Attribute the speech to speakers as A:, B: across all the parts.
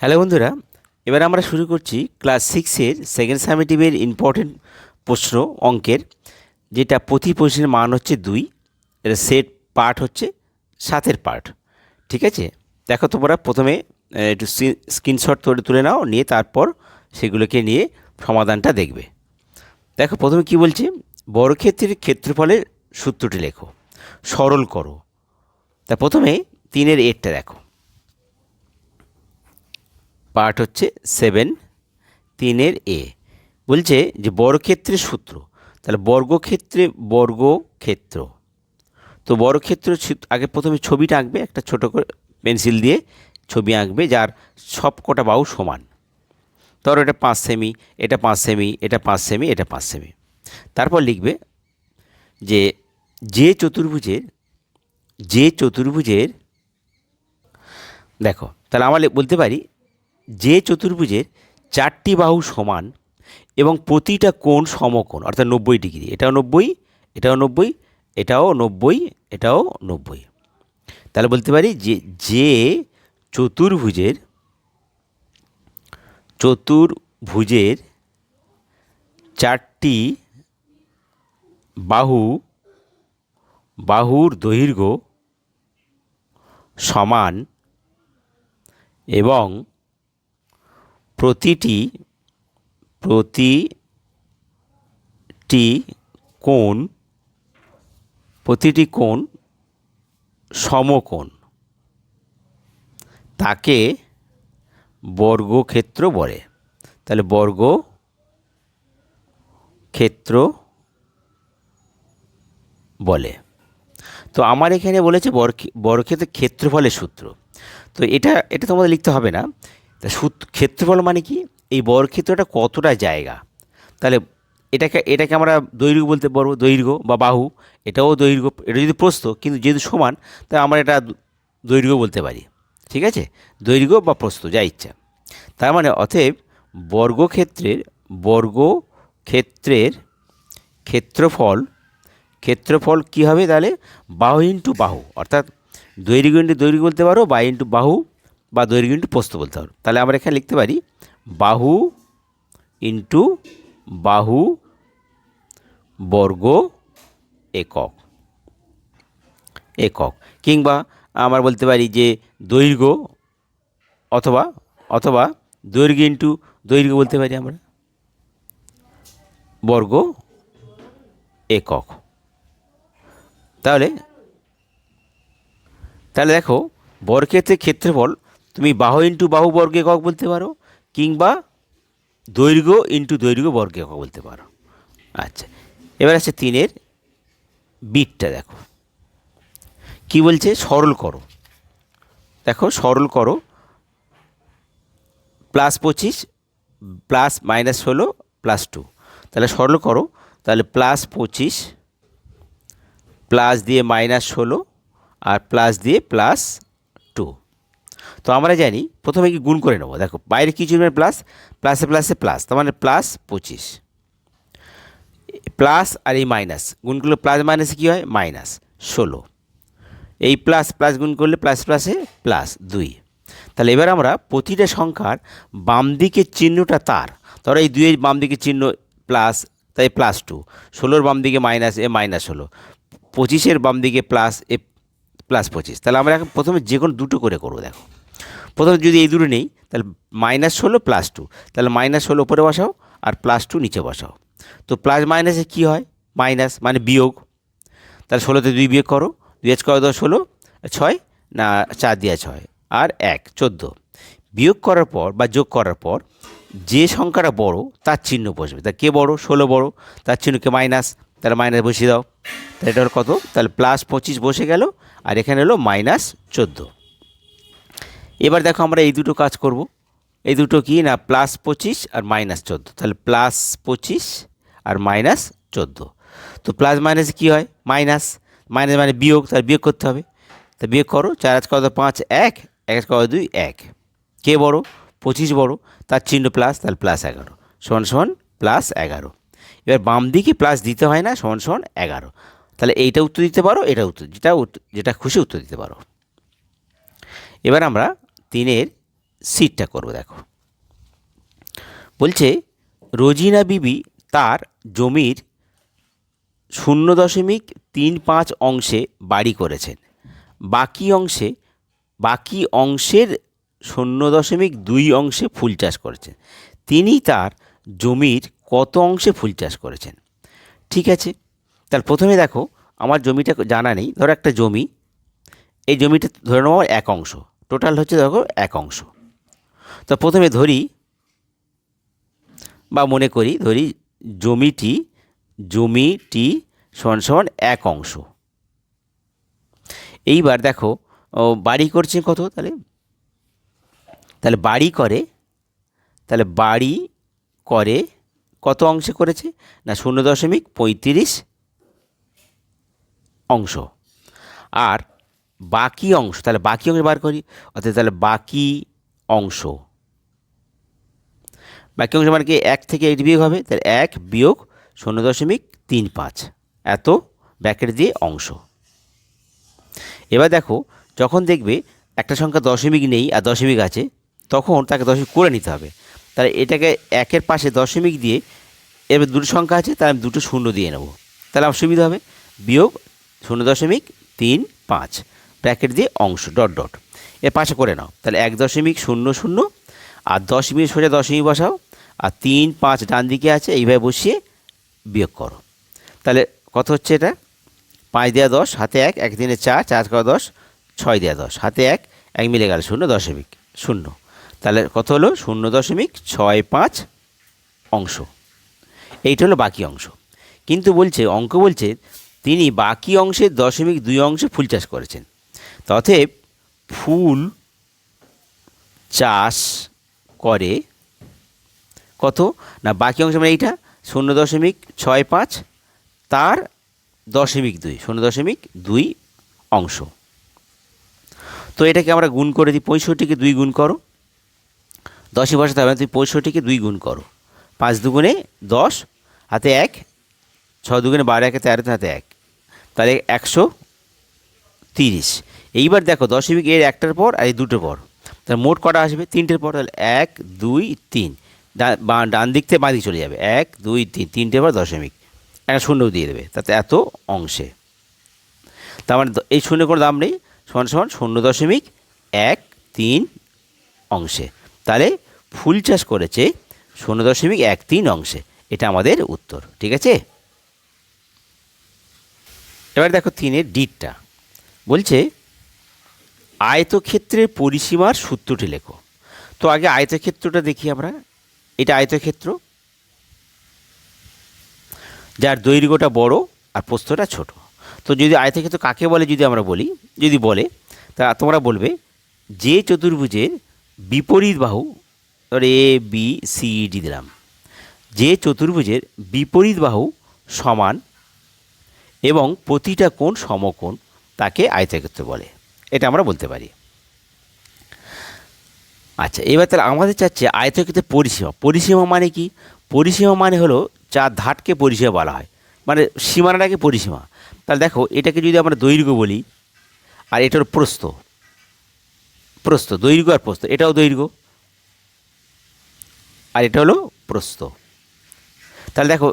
A: Hello বন্ধুরা, এবার আমরা শুরু করছি ক্লাস সিক্সের সেকেন্ড সামেটিভের ইম্পর্টেন্ট প্রশ্ন অঙ্কের, যেটা প্রতি প্রশ্নের মান হচ্ছে দুই, এটা সেট পার্ট হচ্ছে সাতের পার্ট ঠিক আছে? দেখো তোমরা প্রথমে একটু স্ক্রিনশট তুলে তুলে নাও, নিয়ে তারপর সেগুলোকে নিয়ে সমাধানটা দেখবে। দেখো প্রথমে কি বলছে? বর্গক্ষেত্রের ক্ষেত্রফলের সূত্রটি লেখো, সরল করো। তা প্রথমে তিনের এরটা দেখো। পার্ট হচ্ছে সেভেন, তিনের এ। বলছে যে বর্গক্ষেত্রের সূত্র। তাহলে বর্গক্ষেত্রে বর্গক্ষেত্র। তো বর্গক্ষেত্র আগে প্রথমে ছবিটা আঁকবে, একটা ছোট করে পেন্সিল দিয়ে ছবি আঁকবে, যার সব কটা সমান। ধরো এটা পাঁচ সেমি, এটা পাঁচ সেমি, এটা পাঁচ সেমি, এটা পাঁচ সেমি। তারপর লিখবে যে যে চতুর্ভুজের যে চতুর্ভুজের, দেখো, তাহলে আমরা বলতে পারি যে চতুর্ভুজের চারটি বাহু সমান এবং প্রতিটা কোণ সমকোণ, অর্থাৎ নব্বই ডিগ্রি, এটাও নব্বই এটাও নব্বই এটাও নব্বই এটাও নব্বই। তাহলে বলতে পারি যে যে চতুর্ভুজের চতুর্ভুজের চারটি বাহু, বাহুর দৈর্ঘ্য সমান এবং প্রতিটি প্রতিটি কোণ প্রতিটি কোণ সমকোণ। তাকে বর্গক্ষেত্র বলে। তাহলে বর্গ ক্ষেত্র বলে। তো আমার এখানে বলেছে বর্গ- বর্গক্ষেত্রের ক্ষেত্রফলের সূত্র। তো এটা এটা তোমাদের লিখতে হবে না। তা সূত্র ক্ষেত্রফল মানে কি? এই বর্গক্ষেত্রটা কতটা জায়গা? তাহলে এটাকে এটাকে আমরা দৈর্ঘ্য বলতে পারব, দৈর্ঘ্য বা বাহু। এটাও দৈর্ঘ্য, এটা যদি প্রস্থ, কিন্তু যেহেতু সমান তাই আমরা এটা দৈর্ঘ্য বলতে পারি। ঠিক আছে? দৈর্ঘ্য বা প্রস্থ, যা ইচ্ছা। তার মানে অতএব বর্গক্ষেত্রের বর্গক্ষেত্রের ক্ষেত্রফল ক্ষেত্রফল কী হবে তাহলে? বাহু ইন্টু বাহু। অর্থাৎ দৈর্ঘ্য ইন্টু দৈর্ঘ্য বলতে পারো বা ইন্টু বাহু বা দৈর্ঘ্য ইন্টু প্রস্থ বলতে পারো তাহলে আমরা এখানে লিখতে পারি বাহু ইন্টু বাহু বর্গ একক একক। কিংবা আমরা বলতে পারি যে দৈর্ঘ্য অথবা অথবা দৈর্ঘ্য ইন্টু দৈর্ঘ্য বলতে পারি আমরা। বর্গ একক। তাহলে তাহলে দেখো বর্গক্ষেত্রের ক্ষেত্রফল তুমি বাহু ইন্টু বাহু বর্গ একক বলতে পারো, কিংবা দৈর্ঘ্য ইন্টু দৈর্ঘ্য বর্গ একক বলতে পারো। আচ্ছা এবার আছে তিনের বিটটা দেখো। কি বলছে? সরল করো। দেখো, সরল করো প্লাস পঁচিশ প্লাস মাইনাস ষোলো প্লাস টু তাহলে সরল করো, তাহলে প্লাস পঁচিশ প্লাস দিয়ে মাইনাস ষোলো, আর প্লাস দিয়ে প্লাস তো আমরা জানি প্রথমে কি গুণ করে নেব? দেখো, বাইরে কিছু নেবে প্লাস, প্লাসে প্লাসে প্লাস, তার মানে প্লাস পঁচিশ। প্লাস আর এই মাইনাস, গুণ করলে প্লাস মাইনাসে কী হয়? মাইনাস ষোলো। এই প্লাস প্লাস গুণ করলে প্লাস, প্লাসে প্লাস দুই। তাহলে এবার আমরা প্রতিটা সংখ্যার বাম দিকের চিহ্নটা তার। ধরো এই দুইয়ের বাম দিকের চিহ্ন প্লাস, তাই প্লাস টু। ষোলোর বাম দিকে মাইনাস, এ মাইনাস ষোলো। পঁচিশের বাম দিকে প্লাস, এ প্লাস পঁচিশ। তাহলে আমরা এখন প্রথমে যে কোনো দুটো করে করব, দেখো। প্রথমে যদি এই দুটো নেই, তাহলে মাইনাস ষোলো প্লাস টু তাহলে মাইনাস ষোলো উপরে বসাও আর প্লাস টু নিচে বসাও। তো প্লাস মাইনাসে কী হয়? মাইনাস মানে বিয়োগ। তাহলে ষোলোতে দুই বিয়োগ করো। দুই আজ করো দশ, ষোলো, ছয়, না, চার দিয়া ছয়, আর এক, চোদ্দ। বিয়োগ করার পর বা যোগ করার পর যে সংখ্যাটা বড়, তার চিহ্ন বসবে। তা কে বড়? ষোলো বড়। তার চিহ্নকে মাইনাস তাহলে মাইনাস বসিয়ে দাও। তাহলে এটা কত? তাহলে প্লাস পঁচিশ বসে গেল, আর এখানে হলো মাইনাস চোদ্দ। এবার দেখো আমরা এই দুটো কাজ করব। এই দুটো কি? না প্লাস পঁচিশ আর মাইনাস চোদ্দ। তাহলে প্লাস পঁচিশ আর মাইনাস চোদ্দ। তো প্লাস মাইনাসে কী হয়? মাইনাস মাইনাস মানে বিয়োগ, তাহলে বিয়োগ করতে হবে। তা বিয়োগ করো, চার আজ কত? পাঁচ, এক। এক আজ কত? দুই, এক। কে বড়? পঁচিশ বড়। তার চিহ্ন প্লাস তাহলে প্লাস এগারো। সমান সমান প্লাস এগারো। এবার বাম দিকে প্লাস দিতে হয় না, সমান সমান এগারো। তাহলে এইটা উত্তর দিতে পারো, এটা উত্তর। যেটা যেটা খুশি উত্তর দিতে পারো। এবার আমরা তিনের সিটটা করব, দেখো। বলছে, রোজিনা বিবি তার জমির শূন্য দশমিক তিন পাঁচ অংশে বাড়ি করেছেন। বাকি অংশে, বাকি অংশের শূন্য দশমিক দুই অংশে ফুল চাষ করেছেন। তিনি তার জমির কত অংশে ফুল চাষ করেছেন? ঠিক আছে? তাহলে প্রথমে দেখো, আমার জমিটা জানা নেই। ধরো একটা জমি, এই জমিটা ধরে আমার এক অংশ। টোটাল হচ্ছে দেখো এক অংশ। তো প্রথমে ধরি বা মনে করি, ধরি জমিটি জমিটি সমান সমান এক অংশ। এইবার দেখো বাড়ি করছে কত? তাহলে তাহলে বাড়ি করে, তাহলে বাড়ি করে কত অংশে করেছে? না, শূন্য দশমিক পঁয়ত্রিশ অংশ। আর বাকি অংশ, তাহলে বাকি অংশ বার করি, অর্থাৎ তাহলে বাকি অংশ। বাকি অংশ মানে কি, এক থেকে এইট বিয়োগ হবে, তাহলে এক বিয়োগ শূন্য দশমিক তিন পাঁচ, এত ব্যাকেট দিয়ে অংশ। এবার দেখো, যখন দেখবে একটা সংখ্যা দশমিক নেই আর দশমিক আছে, তখন তাকে দশমিক করে নিতে হবে। তাহলে এটাকে একের পাশে দশমিক দিয়ে এবার দুটো সংখ্যা আছে, তাহলে আমি দুটো শূন্য দিয়ে নেব। তাহলে আমার সুবিধা হবে, বিয়োগ শূন্য দশমিক তিন পাঁচ। ব্র্যাকেট দিয়ে অংশ ডট ডট এর পাশে করে নাও। তাহলে এক দশমিক শূন্য শূন্য, আর দশমিক সোজা দশমিক বসাও, আর তিন পাঁচ ডান দিকে আছে, এইভাবে বসিয়ে বিয়োগ করো। তাহলে কত হচ্ছে এটা? পাঁচ দেওয়া দশ, হাতে এক এক দিনে চার চার করা দশ, ছয় দেওয়া দশ, হাতে এক এক মিলে গেল শূন্য দশমিক শূন্য। তাহলে কত হলো? শূন্য দশমিক ছয় পাঁচ অংশ। এইটা হলো বাকি অংশ। কিন্তু বলছে, অঙ্ক বলছে, তিনি বাকি অংশের দশমিক দুই অংশে ফুল চাষ করেছেন। তথেব ফুল চাষ করে কত? না বাকি অংশ মানে এইটা শূন্য দশমিক ছয় পাঁচ তার দশমিক দুই শূন্য দশমিক দুই অংশ। তো এটাকে আমরা গুণ করে দিই পঁয়ষট্টিকে দুই গুণ করো। দশই বসাতে হবে না, তুই পঁয়ষট্টিকে দুই গুণ করো। পাঁচ দুগুণে দশ হাতে এক ছ দুগুণে বারো একে তেরো হাতে এক। তাহলে একশো তিরিশ। এইবার দেখো দশমিক এর একটার পর আর এই দুটোর পর। তাহলে মোট কটা আসবে? তিনটের পর তাহলে এক, দুই, তিন। বা- ডান দিক থেকে বাঁদিকে চলে যাবে। এক, দুই, তিন। তিনটের পর দশমিক। একটা শূন্য দিয়ে দেবে। তাতে এত অংশে। তার মানে এই শূন্য কোনো দাম নেই। সমান সমান শূন্য দশমিক এক, তিন অংশে। তাহলে ফুল চাষ করেছে শূন্য দশমিক এক, তিন অংশে। এটা আমাদের উত্তর। ঠিক আছে? এবার দেখো তিনের ডিটটা। বলছে আয়তক্ষেত্রের পরিসীমার সূত্রটি লেখো। তো আগে আয়তক্ষেত্রটা দেখি আমরা। এটা আয়তক্ষেত্র। যার দৈর্ঘ্যটা বড় আর প্রস্থটা ছোট। তো যদি আয়তক্ষেত্র কাকে বলে যদি আমরা বলি? যদি বলে, তা তোমরা বলবে, যে চতুর্ভুজের বিপরীত বাহু, ধর এ বি সি ডি দিলাম। যে চতুর্ভুজের বিপরীত বাহু সমান এবং প্রতিটা কোণ সমকোণ তাকে আয়তক্ষেত্র বলে। এটা আমরা বলতে পারি। আচ্ছা এবার তাহলে আমাদের চাচ্ছে আয়তক্ষেত্রের পরিসীমা। পরিসীমা মানে কি? পরিসীমা মানে হলো চার ধাটকে পরিসীমা বলা হয়। মানে সীমানাটাকে পরিসীমা। তাহলে দেখো, এটাকে যদি আমরা দৈর্ঘ্য বলি, আর এটার প্রস্থ। প্রস্থ, দৈর্ঘ্য আর প্রস্থ, এটাও দৈর্ঘ্য। আর এটা হলো প্রস্থ। তাহলে দেখো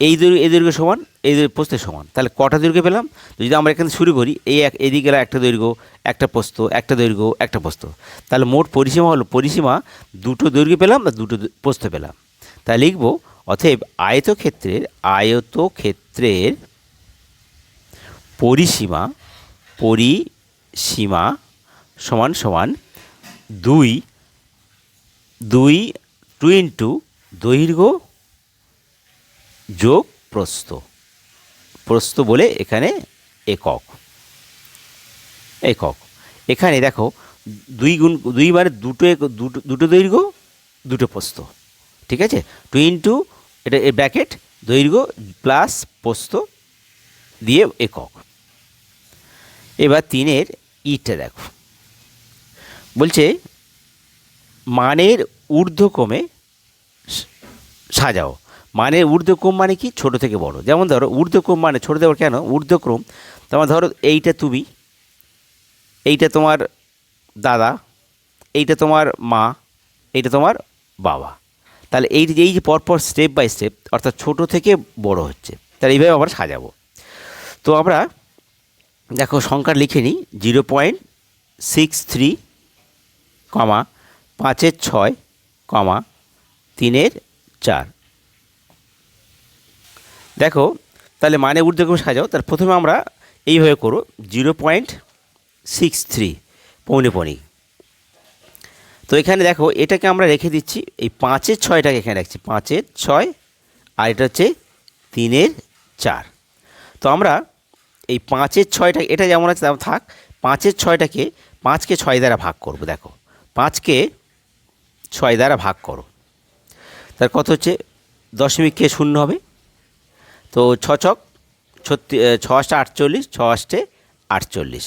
A: এই দৈর্ঘ্য এই দৈর্ঘ্য সমান, এই দৈর্ঘ্য প্রস্থের সমান। তাহলে কটা দৈর্ঘ্য পেলাম? তো যদি আমরা এখানে শুরু করি, এই এক এদিকে একটা দৈর্ঘ্য একটা প্রস্থ, একটা দৈর্ঘ্য একটা প্রস্থ। তাহলে মোট পরিসীমা হলো, পরিসীমা দুটো দৈর্ঘ্য পেলাম আর দুটো প্রস্থ পেলাম। তাই লিখব, অতএব আয়তক্ষেত্রের আয়তক্ষেত্রের পরিসীমা পরিসীমা সমান সমান দুই দুই টু ইন্টু দৈর্ঘ্য যোগ প্রস্থ। প্রস্থ বলে এখানে একক। একক। এখানে দেখো, দুই গুণ, দুই মানে দুটো দুটো দুটো দৈর্ঘ্য, দুটো প্রস্থ। ঠিক আছে? টু ইন্টু, এটা ব্র্যাকেট, দৈর্ঘ্য প্লাস প্রস্থ দিয়ে একক। এবার তিনের ইটটা দেখো। বলছে, মানের ঊর্ধ্বক্রমে সাজাও। মানে ঊর্ধ্বক্রম মানে কি? ছোট থেকে বড়। যেমন ধরো, ঊর্ধ্বক্রম মানে ছোট থেকে কেন? ঊর্ধ্বক্রম, তোমার ধরো, এইটা তুমি, এইটা তোমার দাদা, এইটা তোমার মা, এইটা তোমার বাবা। তাহলে এই যে এই যে পরপর স্টেপ বাই স্টেপ অর্থাৎ ছোট থেকে বড় হচ্ছে, তাহলে এইভাবে আমরা সাজাবো। তো আমরা, দেখো সংখ্যা লিখে নিই, জিরো পয়েন্ট সিক্স থ্রি, কমা, পাঁচের ছয়, কমা, তিনের চার। দেখো, তাহলে মানে ঊর্ধ্বক্রমে সাজাও তার প্রথমে আমরা এইভাবে করো জিরো পয়েন্ট সিক্স থ্রি পৌনেপণি তো এখানে দেখো, এটাকে আমরা রেখে দিচ্ছি, এই পাঁচের ছয়টাকে এখানে রাখছি, পাঁচের ছয়, আর এটা হচ্ছে তিনের চার। তো আমরা এই পাঁচের ছয়টা, এটা যেমন আছে তেমন থাক, পাঁচের ছয়টাকে পাঁচকে ছয় দ্বারা ভাগ করব, দেখো। পাঁচকে ছয় দ্বারা ভাগ করো। তার কত হচ্ছে? দশমিককে শূন্য হবে। তো ছ ছক ছত্রিশ ছ আটটা আটচল্লিশ ছ আষ্টে আটচল্লিশ,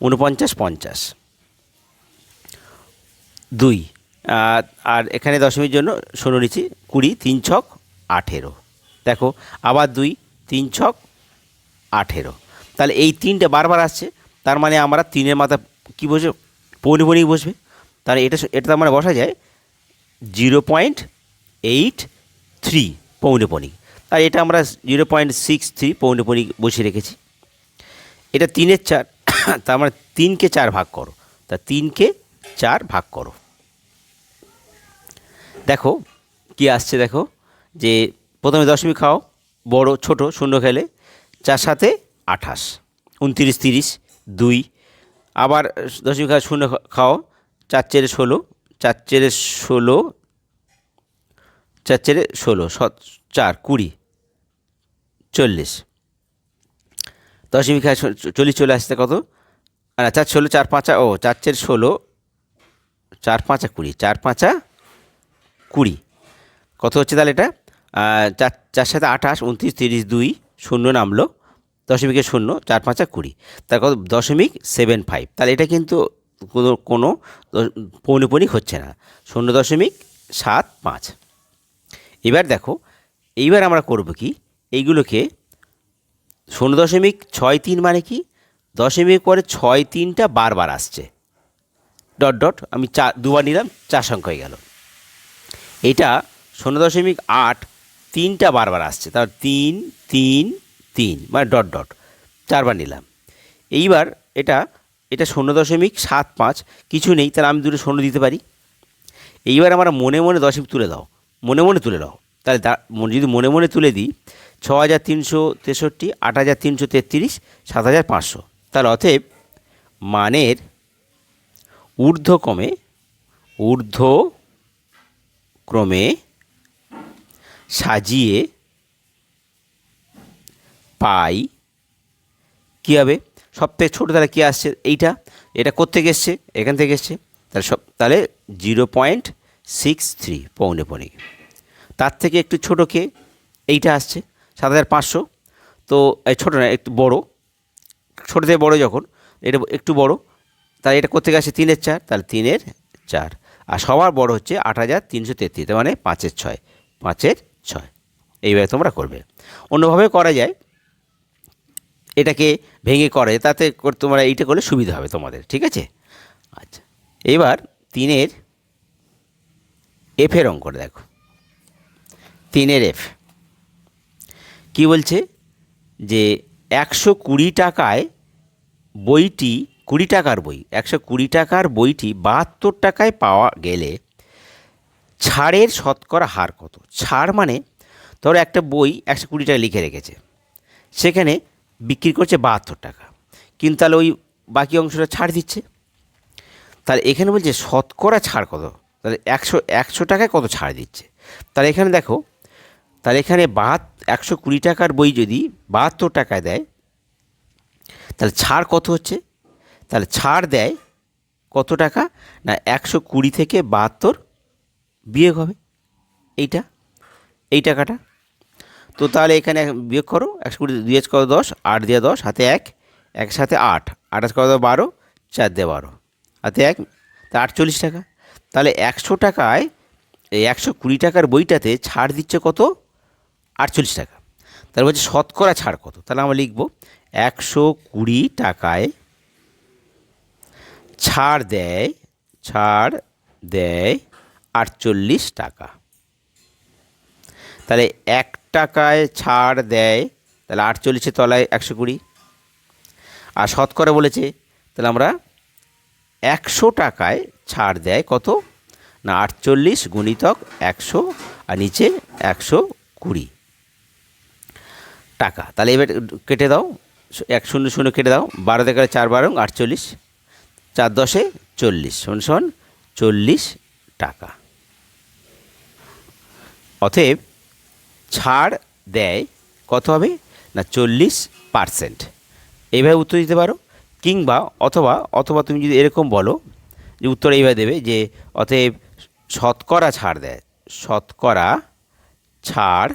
A: উনপঞ্চাশ পঞ্চাশ। দুই আর এখানে দশমীর জন্য শূন্য নিচ্ছি, কুড়ি, তিন ছক, আঠেরো। দেখো, আবার দুই, তিন ছক, আঠেরো। তাহলে এই তিনটে বারবার আসছে, তার মানে আমরা তিনের মাথা কী বসবে? পৌনে পৌনেই বসবে। তাহলে এটা এটা তার মানে বসা যায়, জিরো পয়েন্ট এইট থ্রি, পৌনে পৌনি আর এটা আমরা জিরো পয়েন্ট সিক্স থ্রি পৌনে পৌনি বসিয়ে রেখেছি। এটা তিনের চার তার মানে তিনকে চার ভাগ করো। তা তিনকে চার ভাগ করো। দেখো কি আসছে দেখো, যে প্রথমে দশমিক খাও, বড়, ছোট, শূন্য খেলে চার সাথে আঠাশ, উনতিরিশ, তিরিশ, দুই, আবার দশমিক খাও শূন্য খাও, চার চেরে ষোলো, চার চেরে ষোলো, চার চেরে ষোলো চার, কুড়ি, চল্লিশ। দশমিক চল্লিশ চলে আসতে কত? না চার ষোলো, চার পাঁচা, ও, চার চের ষোলো, চার পাঁচা, কুড়ি, চার পাঁচা, কুড়ি। কত হচ্ছে তাহলে এটা? চার চার সাথে আঠাশ, উনত্রিশ, তিরিশ, দুই, শূন্য নামলো। দশমিকের শূন্য, চার পাঁচা, কুড়ি। তার কত? দশমিক সেভেন ফাইভ। তাহলে এটা কিন্তু কোনো কোনো পৌনপৌনিক হচ্ছে না। শূন্য দশমিক সাত পাঁচ। এবার দেখো এইবার আমরা করব কি? এইগুলোকে শূন্য দশমিক ছয় তিন মানে কি? দশমিক পরে ছয় তিনটা বারবার আসছে। ডট ডট, আমি চা, দুবার নিলাম, চার সংখ্যা হয়ে গেল। এটা শূন্য দশমিক আট তিনটা বারবার আসছে। তার তিন তিন তিন মানে ডট ডট, চারবার নিলাম। এইবার এটা এটা শূন্য দশমিক সাত পাঁচ, কিছু নেই, তাহলে আমি দুটো শূন্য দিতে পারি। এইবার আমরা মনে মনে দশমিক তুলে দাও। মনে মনে তুলে দাও। তাহলে যদি মনে মনে তুলে দিই ছ হাজার তিনশো তেষট্টি আট হাজার তিনশো তেত্রিশ সাত হাজার পাঁচশো। তাহলে অতএব মানের ঊর্ধ্বক্রমে ঊর্ধ্ব ক্রমে সাজিয়ে পাই কী হবে? সব থেকে ছোটো তাহলে কী আসছে? এইটা, এটা কোত্থেকে এসছে? এখান থেকে এসছে। তাহলে সব তাহলে জিরো পয়েন্ট সিক্স থ্রি, পৌনে পৌনে। তার থেকে একটু ছোটো কে? এইটা আসছে, সাত হাজার পাঁচশো। তো, এই ছোটো না, একটু বড়ো। ছোটো থেকে বড়ো যখন, এটা একটু বড়ো, তাহলে এটা কোথেকে আসে তিনের চার, তাহলে তিনের চার। আর সবার বড় হচ্ছে আট হাজার তিনশো তেত্রিশ মানে পাঁচের ছয় পাঁচের ছয়। এইভাবে তোমরা করবে। অন্যভাবে করা যায়, এটাকে ভেঙে করে, তাতে তোমরা এইটা করলে সুবিধা হবে তোমাদের, ঠিক আছে? আচ্ছা এবার তিনের এফের অঙ্ক দেখো। তিনের এফ কি বলছে? যে একশো কুড়ি টাকায় বইটি, কুড়ি টাকার বই, একশো কুড়ি টাকার বইটি বাহাত্তর টাকায় পাওয়া গেলে ছাড়ের শতকরা হার কত? ছাড় মানে ধরো একটা বই একশো কুড়ি টাকা লিখে রেখেছে, সেখানে বিক্রি করছে বাহাত্তর টাকা। কিন্তু তাহলে ওই বাকি অংশটা ছাড় দিচ্ছে। তাহলে এখানে বলছে শতকরা ছাড় কত? তাহলে একশো একশো টাকায় কত ছাড় দিচ্ছে? তাহলে এখানে দেখো তাহলে এখানে বাহাত একশো কুড়ি টাকার বই যদি বাহাত্তর টাকায় দেয়, তাহলে ছাড় কত হচ্ছে? তাহলে ছাড় দেয় কত টাকা? না, একশো কুড়ি থেকে বাহাত্তর বিয়োগ হবে। এইটা, এই টাকাটা। তো তাহলে এখানে বিয়োগ করো, একশো কুড়ি দুই কত দশ? আট দিয়ে দশ, হাতে এক এক সাথে আট আঠাশ কত বারো, চার দিয়ে বারো। হাতে এক, তা আটচল্লিশ টাকা। তাহলে একশো টাকায় এই একশো কুড়ি টাকার বইটাতে ছাড় দিচ্ছে কত? আটচল্লিশ টাকা। তাহলে বলছে শতকরা ছাড় কত? তাহলে আমরা লিখব একশো কুড়ি টাকায় ছাড় দেয় ছাড় দেয় আটচল্লিশ টাকা। তাহলে এক টাকায় ছাড় দেয়, তাহলে আটচল্লিশের তলায় একশো কুড়ি। আর শতকরা বলেছে, তাহলে আমরা একশো টাকায় ছাড় দেয় কত? না, আটচল্লিশ গুণিতক একশো আর নিচে একশো কুড়ি। টাকা। তাহলে এবার কেটে দাও, এক শূন্য শূন্য কেটে দাও, বারো থেকে চার বারো আটচল্লিশ, চার দশে চল্লিশ শোন শোন চল্লিশ টাকা। অতএব ছাড় দেয় কত হবে? না, চল্লিশ পারসেন্ট। এইভাবে উত্তর দিতে পারো, কিংবা অথবা অথবা তুমি যদি এরকম বলো, যে উত্তর এইভাবে দেবে যে অতএব শতকরা ছাড় দেয়, শতকরা ছাড়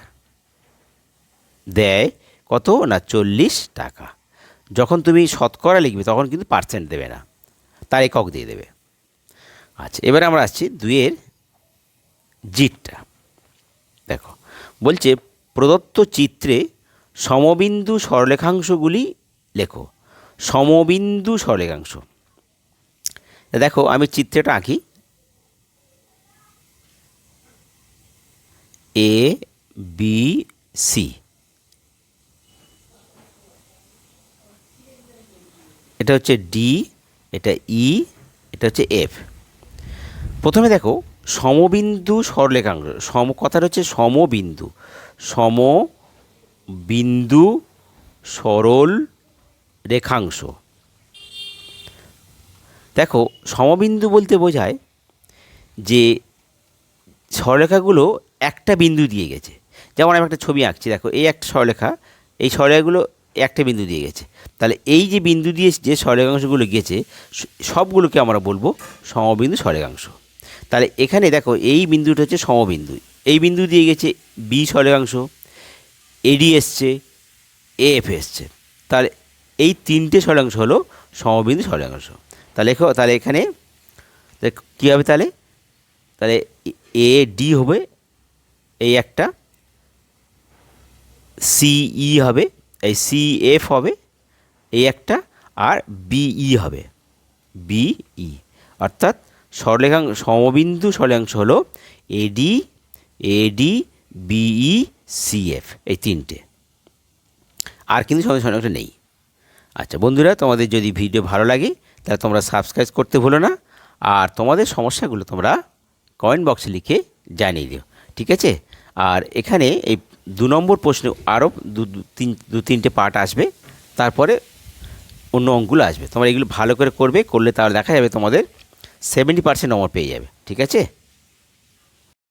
A: দেয় কত না চল্লিশ টাকা। যখন তুমি শতকরা লিখবে তখন কিন্তু পার্সেন্ট দেবে না। তার একক দিয়ে দেবে। আচ্ছা এবারে আমরা আসছি দুইয়ের জিটটা দেখো, বলছে, প্রদত্ত চিত্রে সমবিন্দু সরলেখাংশগুলি লেখো। সমবিন্দু সরলেখাংশ দেখো, আমি চিত্রটা আঁকি। এ বি সি এটা হচ্ছে ডি এটা ই এটা হচ্ছে এফ প্রথমে দেখো, সমবিন্দু সরলেখাংশ সম, কথাটা হচ্ছে সমবিন্দু। সম বিন্দু সরল রেখাংশ। দেখো, সমবিন্দু বলতে বোঝায় যে সরলেখাগুলো একটা বিন্দু দিয়ে গেছে। যেমন আমি একটা ছবি আঁকছি, দেখো, এই একটা সরলেখা এই সরলেখাগুলো একটা বিন্দু দিয়ে গেছে। তাহলে এই যে বিন্দু দিয়ে যে সরলেখাংশগুলো গেছে সবগুলোকে আমরা বলব সমবিন্দু সরলেখাংশ তাহলে এখানে দেখো, এই বিন্দুটা হচ্ছে সমবিন্দু। এই বিন্দু দিয়ে গেছে বি সরলেখাংশ এডি এসছে এফ এসছে। তাহলে এই তিনটে সরলাংশ হলো সমবিন্দু সরলাংশ তাহলে তাহলে এখানে কী হবে তাহলে? তাহলে এ ডি হবে, এই একটা সিই হবে এই সি এফ হবে এই একটা, আর বিই হবে। বিই অর্থাৎ সরলেখাংশ সমবিন্দু সরলেখাংশ হলো এডি এডি বিই সিএফ এই তিনটে। আর কিন্তু সঙ্গে নেই। আচ্ছা বন্ধুরা, তোমাদের যদি ভিডিও ভালো লাগে, তাহলে তোমরা সাবস্ক্রাইব করতে ভুলো না, আর তোমাদের সমস্যাগুলো তোমরা কমেন্ট বক্সে লিখে জানিয়ে দিও, ঠিক আছে? আর এখানে এই দু নম্বর প্রশ্নে আরও দু তিন, দু তিনটে পার্ট আসবে, তারপরে অন্য অঙ্কগুলো আসবে। তোমরা এগুলো ভালো করে করবে, করলে তাহলে দেখা যাবে তোমাদের সেভেন্টি পার্সেন্ট নম্বর পেয়ে যাবে, ঠিক আছে?